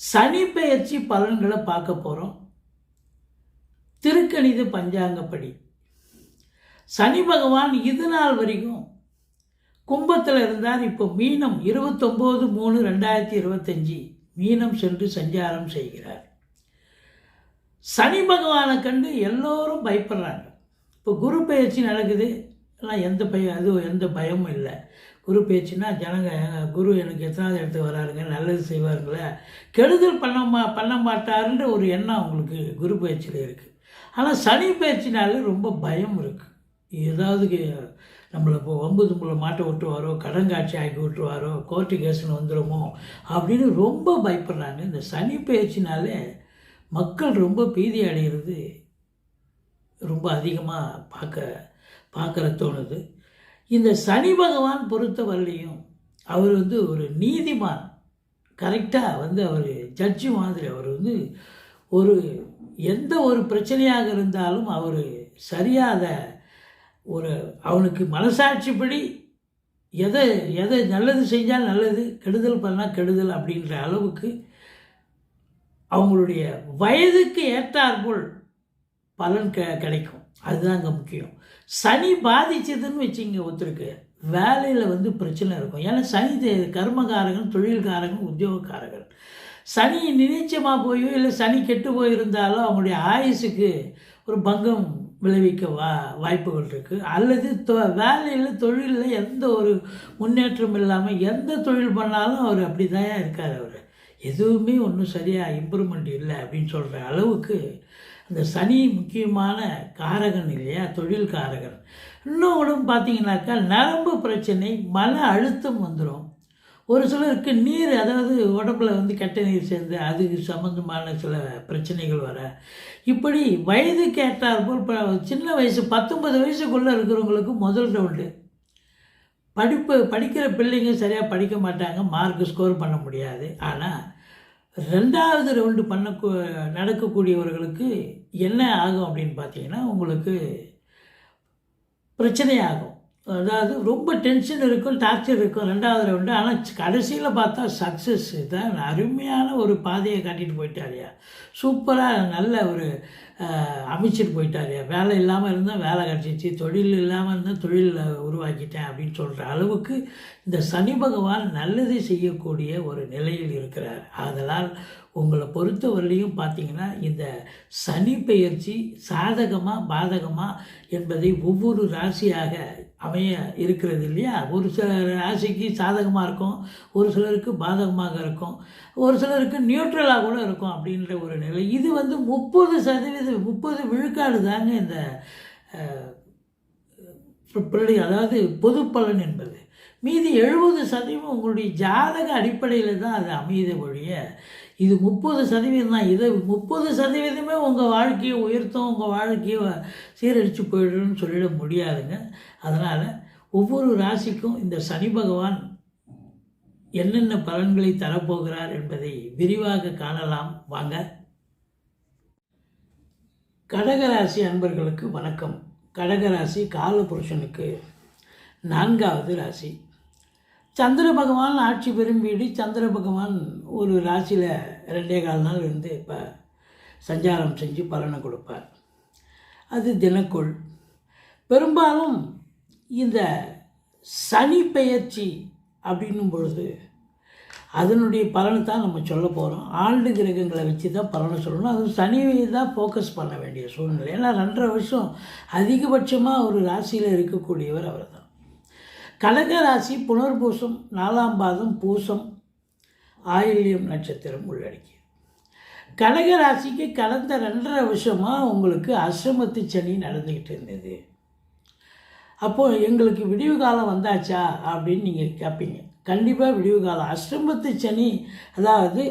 சனி பெயர்ச்சி பலன்களை பார்க்க போகிறோம் திருக்கணித பஞ்சாங்கப்படி. சனி பகவான் இது நாள் வரைக்கும் கும்பத்தில் இருந்தார். இப்போ மீனம் இருபத்தொம்போது மூணு ரெண்டாயிரத்தி இருபத்தஞ்சி மீனம் சென்று சஞ்சாரம் செய்கிறார். சனி பகவானை கண்டு எல்லோரும் பயப்படுறாங்க. இப்போ குரு பயிற்சி நடக்குது. எல்லாம் எந்த பயம் அது எந்த பயமும் இல்லை. குரு பேச்சுன்னா ஜனங்க குரு எனக்கு எத்தனாவது இடத்துக்கு வராருங்க நல்லது செய்வாருங்களே. கெடுதல் பண்ண மா பண்ண மாட்டாருன்ற ஒரு எண்ணம் அவங்களுக்கு குரு பயிற்சியில் இருக்குது ஆனால் சனி பயிற்சினால ரொம்ப பயம் இருக்குது ஏதாவது நம்மளை இப்போ வம்பு தும்புல மாட்ட விட்டுருவாரோ கடன் காட்சி ஆக்கி விட்டுருவாரோ கோர்ட்டு கேஸ்னு வந்துடுமோ அப்படின்னு ரொம்ப பயப்படுறாங்க. இந்த சனி பயிற்சினாலே மக்கள் ரொம்ப பீதி அடைகிறது ரொம்ப அதிகமாக பார்க்க பார்க்குற தோணுது. இந்த சனி பகவான் பொறுத்தவரையிலையும் அவர் வந்து ஒரு நீதிமான். கரெக்டாக வந்து அவர் ஜட்ஜு மாதிரி அவர் வந்து ஒரு எந்த ஒரு பிரச்சனையாக இருந்தாலும் அவர் சரியாத ஒரு அவனுக்கு மனசாட்சிப்படி எதை எதை நல்லது செஞ்சால் நல்லது கெடுதல் பண்ணால் கெடுதல் அப்படின்ற அளவுக்கு அவங்களுடைய வயதுக்கு ஏற்றாற்போல் பலன் க கிடைக்கும். அதுதான் அங்கே முக்கியம். சனி பாதிச்சதுன்னு வச்சுங்க ஒருத்தருக்கு. வேலையில் வந்து பிரச்சனை இருக்கும். ஏன்னா சனி தே- கர்மகாரகன் தொழில்காரகன் உத்தியோகக்காரகன். சனி நினைச்சமாக போயோ இல்லை சனி கெட்டு போயிருந்தாலும் அவங்களுடைய ஆயுசுக்கு ஒரு பங்கம் விளைவிக்க வா வாய்ப்புகள் இருக்குது அல்லது தொ வேலையில் தொழிலில் எந்த ஒரு முன்னேற்றம் இல்லாமல் எந்த தொழில் பண்ணாலும் அவர் அப்படி தான் இருக்கார் அவர். எதுவுமே ஒன்றும் சரியாக இம்ப்ரூவ்மெண்ட் இல்லை அப்படின்னு சொல்கிற அளவுக்கு அந்த சனி முக்கியமான காரகன் இல்லையா? தொழில் காரகன். இன்னொன்று பார்த்தீங்கன்னாக்கா நரம்பு பிரச்சனை மன அழுத்தம் வந்துடும் ஒரு சிலருக்கு நீர் அதாவது உடம்புல வந்து கெட்ட நீர் சேர்ந்து அதுக்கு சம்மந்தமான சில பிரச்சனைகள் வர. இப்படி வயது ஏற்றாற்போல் இப்போ சின்ன வயசு பத்தொன்பது வயசுக்குள்ளே இருக்கிறவங்களுக்கு முதல் ரவுண்டு. படிப்பு படிக்கிற பிள்ளைங்க சரியாக படிக்க மாட்டாங்க மார்க் ஸ்கோர் பண்ண முடியாது. ஆனால் ரெண்டாவது ரவுண்டு பண்ண நடக்கக்கூடியவர்களுக்கு என்ன ஆகும் அப்படின்னு பார்த்தீங்கன்னா உங்களுக்கு பிரச்சனையாகும். அதாவது ரொம்ப டென்ஷன் இருக்கும் டார்ச்சர் இருக்கும் ரெண்டாவது ரவுண்டு ஆனால் கடைசியில் பார்த்தா சக்ஸஸ் தான். அருமையான ஒரு பாதையை காட்டிட்டு போயிட்டாரியா சூப்பராக நல்ல ஒரு அமைச்சர் போயிட்டார். வேலை இல்லாமல் இருந்தால் வேலை கிடச்சிச்சு. தொழில் இல்லாமல் இருந்தால் தொழில் உருவாக்கிட்டேன் அப்படின்னு சொல்கிற அளவுக்கு இந்த சனி பகவான் நல்லதை செய்யக்கூடிய ஒரு நிலையில் இருக்கிறார். ஆதலால் உங்களை பொறுத்தவரையிலையும் பார்த்தீங்கன்னா இந்த சனி பெயர்ச்சி சாதகமாக பாதகமாக என்பதை ஒவ்வொரு ராசியாக அமைய இருக்கிறது இல்லையா? ஒரு சில ராசிக்கு சாதகமாக இருக்கும் ஒரு சிலருக்கு பாதகமாக இருக்கும் ஒரு சிலருக்கு நியூட்ரலாக கூட இருக்கும் அப்படின்ற ஒரு நிலை. இது வந்து முப்பது சதவீதம் முப்பது விழுக்காடு தாங்க இந்த பிள்ளை அதாவது பொது பலன் என்பது. மீதி எழுபது சதவீதம் உங்களுடைய ஜாதக அடிப்படையில் தான் அது அமையுத ஒழிய இது முப்பது சதவீதம் தான். இது முப்பது சதவீதமே உங்கள் வாழ்க்கையை உயர்த்தும் உங்கள் வாழ்க்கையை சீரழித்து போயிடும்னு சொல்லிட முடியாதுங்க. அதனால் ஒவ்வொரு ராசிக்கும் இந்த சனி பகவான் என்னென்ன பலன்களை தரப்போகிறார் என்பதை விரிவாக காணலாம். வாங்க. கடகராசி அன்பர்களுக்கு வணக்கம். கடகராசி காலபுருஷனுக்கு நான்காவது ராசி. சந்திர பகவான் ஆட்சி பெறும் வீடு சந்திர பகவான் ஒரு ராசியில் ரெண்டே கால் நாள் இருந்து இப்போ சஞ்சாரம் செஞ்சு பலனை கொடுப்பார். அது தினக்குள் பெரும்பாலும் இந்த சனி பெயர்ச்சி அப்படின்னும் பொழுது அதனுடைய பலனை தான் நம்ம சொல்ல போகிறோம் ஆண்டு கிரகங்களை வச்சு தான் பலனை சொல்லணும். அதுவும் சனியை தான் ஃபோக்கஸ் பண்ண வேண்டிய சூழ்நிலை. ஏன்னா ரெண்டரை வருஷம் அதிகபட்சமாக ஒரு ராசியில் இருக்கக்கூடியவர் அவர் தான் கடகராசி புனர்பூசம் நாலாம் பாதம் பூசம் ஆயில்யம் நட்சத்திரம் உள்ளடக்கி கடகராசிக்கு கடந்த ரெண்டரை வருஷமாக உங்களுக்கு அஷ்டமத்து சனி நடந்துக்கிட்டு இருந்தது. அப்போது எங்களுக்கு விடிவு காலம் வந்தாச்சா அப்படின்னு நீங்கள் கேட்பீங்க கண்டிப்பாக விடிவு காலம். அஷ்டமத்து சனி அதாவது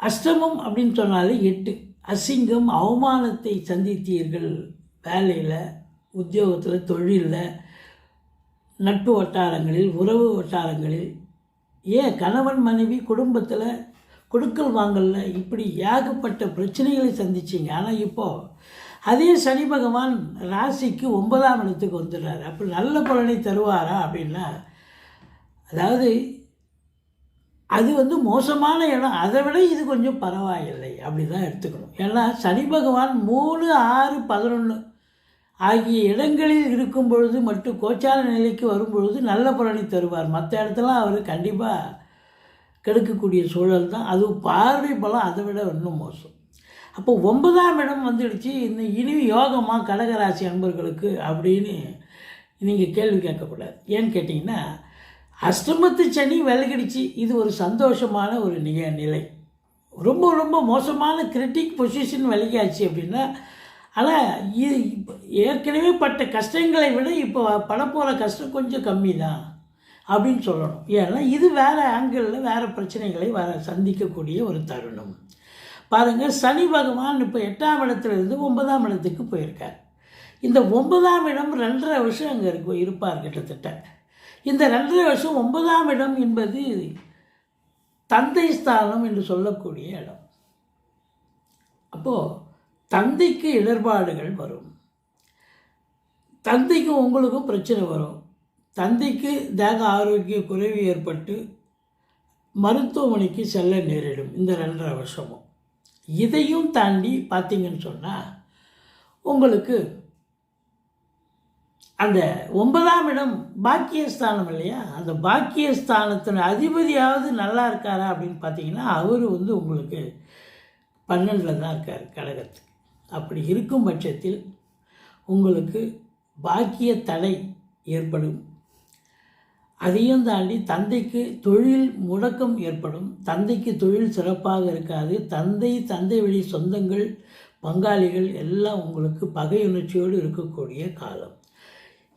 அஷ்டமம் அப்படின்னு சொன்னாலே எட்டு. அசிங்கம் அவமானத்தை சந்தித்தீர்கள் வேலையில் உத்தியோகத்தில் தொழிலில் நட்பு வட்டாரங்களில் உறவு வட்டாரங்களில். ஏன் கணவன் மனைவி குடும்பத்தில் கொடுக்கல் வாங்கல இப்படி ஏகப்பட்ட பிரச்சனைகளை சந்திச்சிங்க. ஆனால் இப்போது அதே சனி பகவான் ராசிக்கு ஒன்பதாம் இடத்துக்கு வந்துடுறாரு. அப்படி நல்ல பலனை தருவாரா அப்படின்னா அதாவது அது வந்து மோசமான இடம். அதை விட இது கொஞ்சம் பரவாயில்லை. அப்படி தான் எடுத்துக்கணும். ஏன்னா சனி பகவான் மூணு ஆறு பதினொன்று ஆகிய இடங்களில் இருக்கும் பொழுது மட்டும் கோச்சார நிலைக்கு வரும்பொழுது நல்ல பலனை தருவார். மற்ற இடத்துலாம் அவர் கண்டிப்பாக கெடுக்கக்கூடிய சூழல் தான். அது பார்வை பலம் அதை விட இன்னும் மோசம். அப்போ ஒன்பதாம் இடம் வந்துடுச்சு. இன்னும் இனி யோகமாக கடகராசி அன்பர்களுக்கு அப்படின்னு நீங்கள் கேள்வி கேட்கக்கூடாது. ஏன்னு கேட்டிங்கன்னா அஷ்டமத்து சனி விலகிடுச்சு. இது ஒரு சந்தோஷமான ஒரு நிக நிலை ரொம்ப ரொம்ப மோசமான கிரிட்டிக் பொசிஷன் விலகியாச்சு அப்படின்னா ஆனால் இது இப்போ ஏற்கனவே பட்ட கஷ்டங்களை விட இப்போ படப்போகிற கஷ்டம் கொஞ்சம் கம்மி தான் அப்படின்னு சொல்லணும். ஏன்னா இது வேறு ஆங்கிளில் வேறு பிரச்சனைகளை வர சந்திக்கக்கூடிய ஒரு தருணம். பாருங்கள் சனி பகவான் இப்போ எட்டாம் இடத்துல இருந்து ஒன்பதாம் இடத்துக்கு போயிருக்கார். இந்த ஒன்பதாம் இடம் ரெண்டரை வருஷம் அங்கே இருக்கும் இருப்பார் கிட்டத்தட்ட. இந்த ரெண்டரை வருஷம் ஒன்பதாம் இடம் என்பது தந்தை ஸ்தானம் என்று சொல்லக்கூடிய இடம். அப்போது தந்தைக்கு இடர்பாடுகள் வரும். தந்தைக்கும் உங்களுக்கும் பிரச்சனை வரும். தந்தைக்கு தேக ஆரோக்கிய குறைவு ஏற்பட்டு மருத்துவமனைக்கு செல்ல நேரிடும் இந்த ரெண்டரை வருஷமும். இதையும் தாண்டி பார்த்தீங்கன்னு சொன்னால் உங்களுக்கு அந்த ஒன்பதாம் இடம் பாக்கியஸ்தானம் இல்லையா? அந்த பாக்கியஸ்தானத்தின் அதிபதியாவது நல்லா இருக்காரா அப்படின்னு பார்த்தீங்கன்னா அவர் வந்து உங்களுக்கு பன்னெண்டில் தான் இருக்கார் கடகத்துக்கு. அப்படி இருக்கும் பட்சத்தில் உங்களுக்கு பாக்கிய தடை ஏற்படும். அதையும் தாண்டி தந்தைக்கு தொழில் முடக்கம் ஏற்படும். தந்தைக்கு தொழில் சிறப்பாக இருக்காது. தந்தை தந்தை வழி சொந்தங்கள் பங்காளிகள் எல்லாம் உங்களுக்கு பகை உணர்ச்சியோடு இருக்கக்கூடிய காலம்.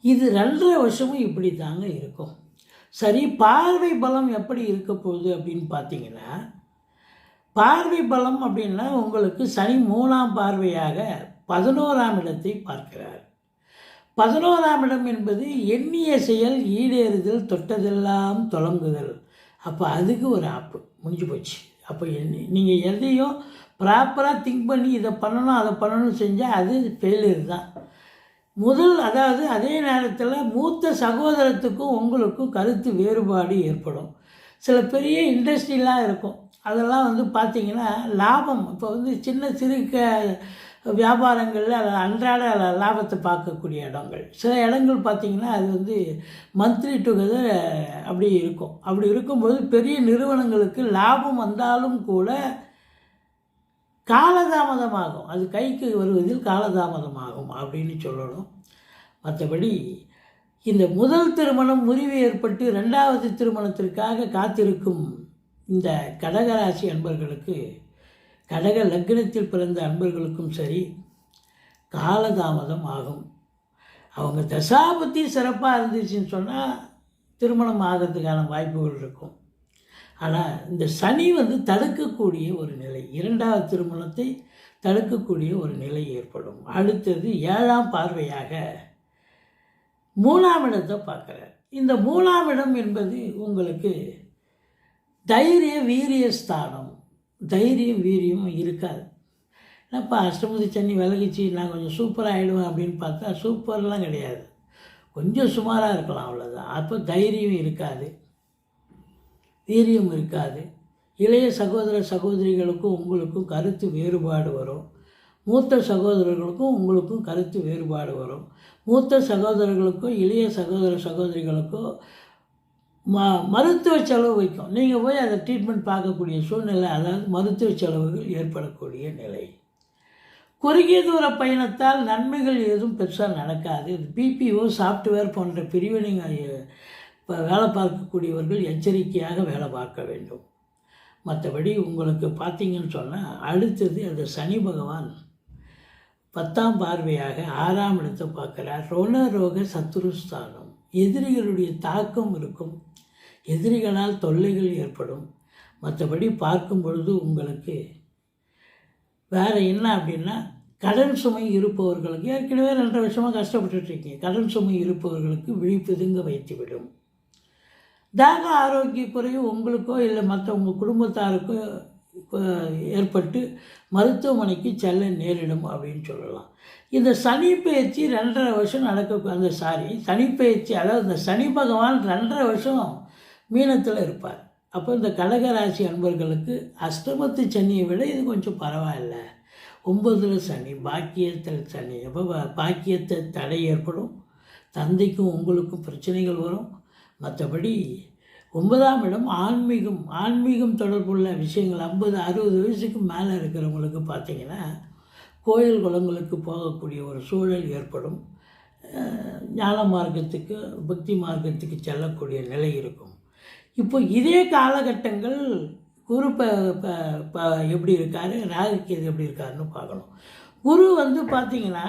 இது ரெண்டரை வருஷமும் இப்படி தாங்க இருக்கும். சரி பார்வை பலம் எப்படி இருக்க போகுது அப்படின்னு பார்த்தீங்கன்னா பார்வை பலம் அப்படின்னா உங்களுக்கு சனி மூணாம் பார்வையாக பதினோராம் இடத்தை பார்க்கிறார். பதினோராம் இடம் என்பது எண்ணிய செயல் ஈடேறுதல் தொட்டதெல்லாம் தொடங்குதல் அப்போ அதுக்கு ஒரு ஆப்பு முடிஞ்சு போச்சு. அப்போ எண்ணி நீங்கள் எதையும் ப்ராப்பராக திங்க் பண்ணி இதை பண்ணணும் அதை பண்ணணும் செஞ்சால் அது ஃபெயிலியர் தான். முதல் அதாவது அதே நேரத்தில் மூத்த சகோதரத்துக்கும் உங்களுக்கும் கருத்து வேறுபாடு ஏற்படும். சில பெரிய இண்டஸ்ட்ரிலாம் இருக்கும். அதெல்லாம் வந்து பார்த்திங்கன்னா லாபம். இப்போ வந்து சின்ன சிறு க வியாபாரங்களில் அன்றாட லாபத்தை பார்க்கக்கூடிய இடங்கள். சில இடங்கள் பார்த்திங்கன்னா அது வந்து மந்த்லி டுகெதர் அப்படி இருக்கும். அப்படி இருக்கும்போது பெரிய நிறுவனங்களுக்கு லாபம் வந்தாலும் கூட காலதாமதமாகும். அது கைக்கு வருவதில் காலதாமதமாகும் அப்படின்னு சொல்லணும். மற்றபடி இந்த முதல் திருமணம் முறிவு ஏற்பட்டு ரெண்டாவது திருமணத்திற்காக காத்திருக்கும் இந்த கடகராசி அன்பர்களுக்கு கடக லக்னத்தில் பிறந்த அன்பர்களுக்கும் சரி காலதாமதம் ஆகும். அவங்க தசாபத்தி சிறப்பாக இருந்துச்சுன்னு சொன்னால் திருமணம் ஆகிறதுக்கான வாய்ப்புகள் இருக்கும். ஆனால் இந்த சனி வந்து தடுக்கக்கூடிய ஒரு நிலை இரண்டாவது திருமணத்தை தடுக்கக்கூடிய ஒரு நிலை ஏற்படும். அடுத்தது ஏழாம் பார்வையாக மூணாம் இடத்தை பார்க்குறார். இந்த மூணாம் இடம் என்பது உங்களுக்கு தைரிய வீரிய ஸ்தானம். தைரியம் வீரியமும் இருக்காது. என்னப்பா அஷ்டமதி சன்னி விலகிச்சு நான் கொஞ்சம் சூப்பராக ஆகிடுவேன் அப்படின்னு பார்த்தா சூப்பர்லாம் கிடையாது. கொஞ்சம் சுமாராக இருக்கலாம் அவ்வளோதான் அப்போ தைரியம் இருக்காது. வீரியம் இருக்காது. இளைய சகோதர சகோதரிகளுக்கும் உங்களுக்கும் கருத்து வேறுபாடு வரும். மூத்த சகோதரர்களுக்கும் உங்களுக்கும் கருத்து வேறுபாடு வரும். மூத்த சகோதரர்களுக்கும் இளைய சகோதர சகோதரிகளுக்கும் ம மருத்துவ செலவு வைக்கும். நீங்கள் போய் அதை ட்ரீட்மெண்ட் பார்க்கக்கூடிய சூழ்நிலை அதாவது மருத்துவ செலவுகள் ஏற்படக்கூடிய நிலை. குறுகிய தூர பயணத்தால் நன்மைகள் எதுவும் பெருசாக நடக்காது. பிபிஓ சாஃப்ட்வேர் போன்ற பிரிவினை இப்போ வேலை பார்க்கக்கூடியவர்கள் எச்சரிக்கையாக வேலை பார்க்க வேண்டும். மற்றபடி உங்களுக்கு பார்த்தீங்கன்னு சொன்னால் அடுத்தது அந்த சனி பகவான். பத்தாம் பார்வையாக ஆறாம் இடத்தை பார்க்குறார். ரோணரோக சத்துருஸ்தானம் எதிரிகளுடைய தாக்கம் இருக்கும். எதிரிகளால் தொல்லைகள் ஏற்படும். மற்றபடி பார்க்கும் பொழுது உங்களுக்கு வேறு என்ன அப்படின்னா கடன் சுமை இருப்பவர்களுக்கு ஏற்கனவே ரெண்டரை வருஷமாக கஷ்டப்பட்டுட்ருக்கீங்க. கடன் சுமை இருப்பவர்களுக்கு விழிப்புதுங்க வைத்துவிடும். தாக ஆரோக்கிய குறைவு உங்களுக்கோ இல்லை மற்ற உங்கள் குடும்பத்தாருக்கோ இப்போ ஏற்பட்டு மருத்துவமனைக்கு செல்ல நேரிடும் அப்படின்னு சொல்லலாம். இந்த சனி பயிற்சி ரெண்டரை வருஷம் நடக்க அந்த சாரி சனி பயிற்சி அதாவது இந்த சனி பகவான் ரெண்டரை வருஷம் மீனத்தில் இருப்பார். அப்போ இந்த கடகராசி அன்பர்களுக்கு அஷ்டமத்து சனியை விட இது கொஞ்சம் பரவாயில்ல. ஒம்பதில் சனி பாக்கியத்தில் சனி அப்போ பாக்கியத்தை தடை ஏற்படும். தந்தைக்கும் உங்களுக்கும் பிரச்சனைகள் வரும். மற்றபடி ஒன்பதாம் இடம் ஆன்மீகம். ஆன்மீகம் தொடர்புள்ள விஷயங்கள் ஐம்பது அறுபது வயசுக்கு மேலே இருக்கிறவங்களுக்கு பார்த்தீங்கன்னா கோயில் குளங்களுக்கு போகக்கூடிய ஒரு சூழல் ஏற்படும். ஞான மார்க்கத்துக்கு பக்தி மார்க்கத்துக்கு செல்லக்கூடிய நிலை இருக்கும். இப்போ இதே காலகட்டங்கள் குரு ப எப்படி இருக்காரு ராகுக்கேது எப்படி இருக்காருன்னு பார்க்கணும். குரு வந்து பார்த்திங்கன்னா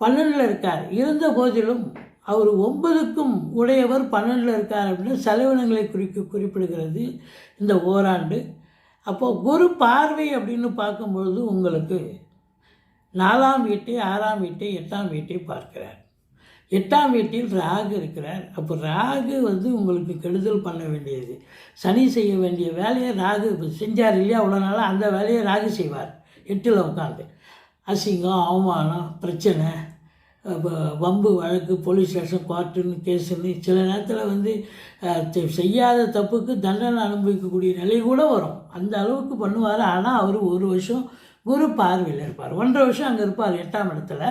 பன்னெண்டில் இருக்கார். இருந்த போதிலும் அவர் ஒன்பதுக்கும் உடையவர் பன்னெண்டில் இருக்கார் அப்படின்னு செலவினங்களை குறிக்க குறிப்பிடுகிறது இந்த ஓராண்டு. அப்போது குரு பார்வை அப்படின்னு பார்க்கும்பொழுது உங்களுக்கு நாலாம் வீட்டை ஆறாம் வீட்டை எட்டாம் வீட்டை பார்க்கிறார். எட்டாம் வீட்டில் ராகு இருக்கிறார். அப்போ ராகு வந்து உங்களுக்கு கெடுதல் பண்ண வேண்டியது. சனி செய்ய வேண்டிய வேலையை ராகு இப்போ செஞ்சார் இல்லையா? அவ்வளோ நாளாக அந்த வேலையை ராகு செய்வார். எட்டில் உட்காந்து அசிங்கம் அவமானம் பிரச்சனை வம்பு வழக்கு போலீஸ் ஸ்டேஷன் கோர்ட்டுன்னு கேஸுன்னு சில நேரத்தில் வந்து செய்யாத தப்புக்கு தண்டனை அனுபவிக்கக்கூடிய நிலை கூட வரும். அந்த அளவுக்கு பண்ணுவார். ஆனால் அவர் ஒரு வருஷம் குரு பார்வையில் இருப்பார். ஒன்றரை வருஷம் அங்கே இருப்பார் எட்டாம் இடத்துல.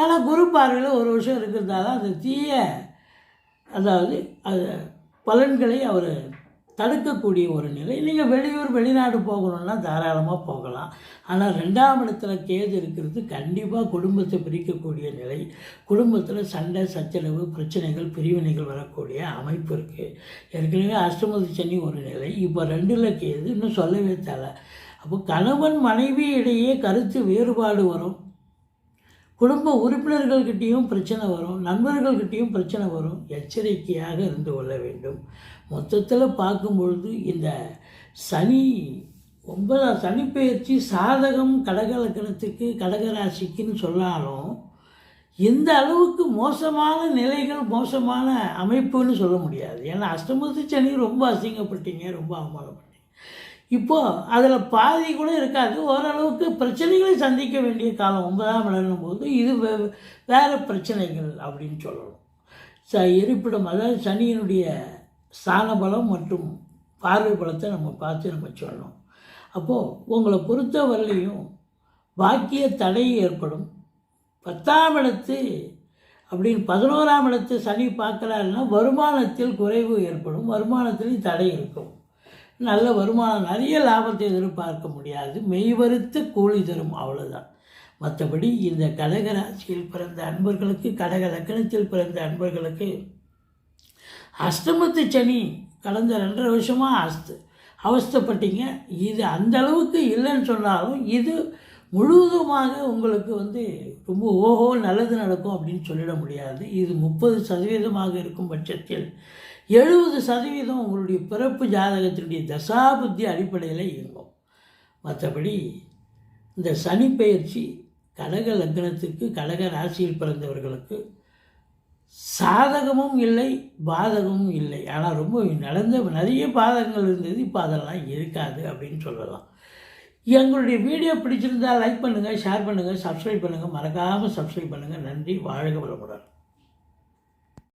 ஆனால் குரு பார்வையில் ஒரு வருஷம் இருக்கிறதால அந்த தீய அதாவது அது பலன்களை அவர் தடுக்கக்கூடிய ஒரு நிலை. நீங்கள் வெளியூர் வெளிநாடு போகணுன்னா தாராளமாக போகலாம். ஆனால் ரெண்டாம் இடத்துல கேது இருக்கிறது கண்டிப்பாக குடும்பத்தை பிரிக்கக்கூடிய நிலை. குடும்பத்தில் சண்டை சச்சரவு பிரச்சனைகள் பிரிவினைகள் வரக்கூடிய அமைப்பு இருக்குது ஏற்கனவே அஷ்டமதி சனி ஒரு நிலை. இப்போ ரெண்டில் கேது இன்னும் சொல்லவே தேவை. அப்போ கணவன் மனைவி இடையே கருத்து வேறுபாடு வரும். குடும்ப உறுப்பினர்கள்கிட்டேயும் பிரச்சனை வரும் நண்பர்கள்கிட்டேயும் பிரச்சனை வரும். எச்சரிக்கையாக இருந்து கொள்ள வேண்டும். மொத்தத்தில் பார்க்கும் பொழுது இந்த சனி ஒன்பதாம் சனிப்பெயர்ச்சி சாதகம் கடக லக்கணத்துக்கு கடகராசிக்குன்னு சொன்னாலும் இந்த அளவுக்கு மோசமான நிலைகள் மோசமான அமைப்புன்னு சொல்ல முடியாது. ஏன்னா அஷ்டமத்து சனி ரொம்ப அசிங்கப்பட்டீங்க ரொம்ப அவமானப்பட்டீங்க. இப்போது அதில் பாதி கூட இருக்காது. ஓரளவுக்கு பிரச்சனைகளை சந்திக்க வேண்டிய காலம் ஒன்பதாம் இடம்னும் போது இது வே வேறு பிரச்சனைகள் அப்படின்னு சொல்லணும். ச இருப்பிடம் அதாவது சனியினுடைய ஸ்தான பலம் மற்றும் பார்வை பலத்தை நம்ம பார்த்து நம்ம சொல்லணும். அப்போது உங்களை பொறுத்தவரையிலையும் பாக்கிய தடை ஏற்படும். பத்தாம் இடத்து அப்படின்னு பதினோராம் இடத்து சனி பார்க்குறாருன்னா வருமானத்தில் குறைவு ஏற்படும். வருமானத்திலையும் தடை இருக்கும். நல்ல வருமானம் நிறைய லாபத்தை எதிர்பார்க்க முடியாது. மெய்வருத்த கூலி தரும் அவ்வளோதான் மற்றபடி இந்த கடகராசியில் பிறந்த அன்பர்களுக்கு கடக லக்கணத்தில் பிறந்த அன்பர்களுக்கு அஷ்டமத்து சனி கடந்த ரெண்டரை வருஷமாக அஸ்து. அவஸ்தப்பட்டீங்க. இது அந்த அளவுக்கு இல்லைன்னு சொன்னாலும் இது முழுவதுமாக உங்களுக்கு வந்து ரொம்ப ஓஹோ நல்லது நடக்கும் அப்படின்னு சொல்லிட முடியாது. இது முப்பது சதவீதமாக இருக்கும் பட்சத்தில் எழுபது சதவீதம் உங்களுடைய பிறப்பு ஜாதகத்தினுடைய தசாபுத்தி அடிப்படையில் இயங்கும் மற்றபடி இந்த சனிப்பெயர்ச்சி கடக லக்னத்துக்கு கடக ராசியில் பிறந்தவர்களுக்கு சாதகமும் இல்லை பாதகமும் இல்லை. ஆனால் ரொம்ப நடந்த நிறைய பாதகங்கள் இருந்தது இப்போ அதெல்லாம் இருக்காது அப்படின்னு சொல்லலாம். எங்களுடைய வீடியோ பிடிச்சிருந்தா லைக் பண்ணுங்கள் ஷேர் பண்ணுங்கள் சப்ஸ்கிரைப் பண்ணுங்கள் மறக்காமல் சப்ஸ்கிரைப் பண்ணுங்கள் நன்றி வாழ்க வளமுடன்.